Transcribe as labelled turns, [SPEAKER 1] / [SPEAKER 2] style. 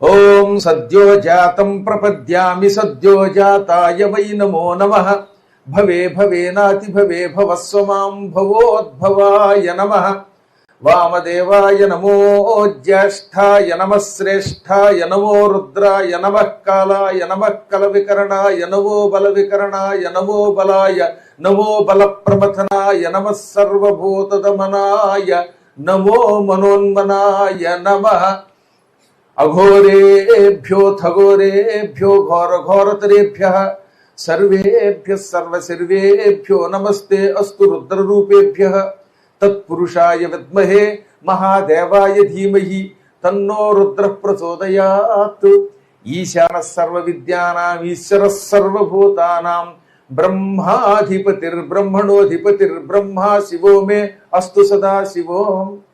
[SPEAKER 1] ఓం సద్యో జాతం ప్రపద్యామి సద్యో జాతాయ why నమో నమ. భవే భవేనాతి భవే భవస్వ మాం భవోద్భవాయ నమ. వామదేవాయ నమో జ్యేష్ఠాయ నమ శ్రేష్ఠాయ నమో రుద్రాయ నమ కాళాయ నమ కల వికరణాయ నమో బల వికరణాయ నమో బలాయ నమో బల ప్రమథనాయ నమ సర్వభూతదమనాయ నమో మనోన్మనాయ నమ. अघोरेभ्योऽथघोरेभ्यो घोरघोरतरेभ्यः सर्वेभ्यः सर्वसर्वेभ्यो नमस्ते अस्तु रुद्ररूपेभ्यः। तत्पुरुषाय विद्महे महादेवाय धीमहि तन्नो रुद्र प्रचोदयात् ईशान सर्व विद्यानां ईश्वर ईशानः सर्वविद्यानाम्, ईश्वरः सर्वभूतानाम् ब्रह्मा शिवो मे अस्तु सदा शिवोऽहम्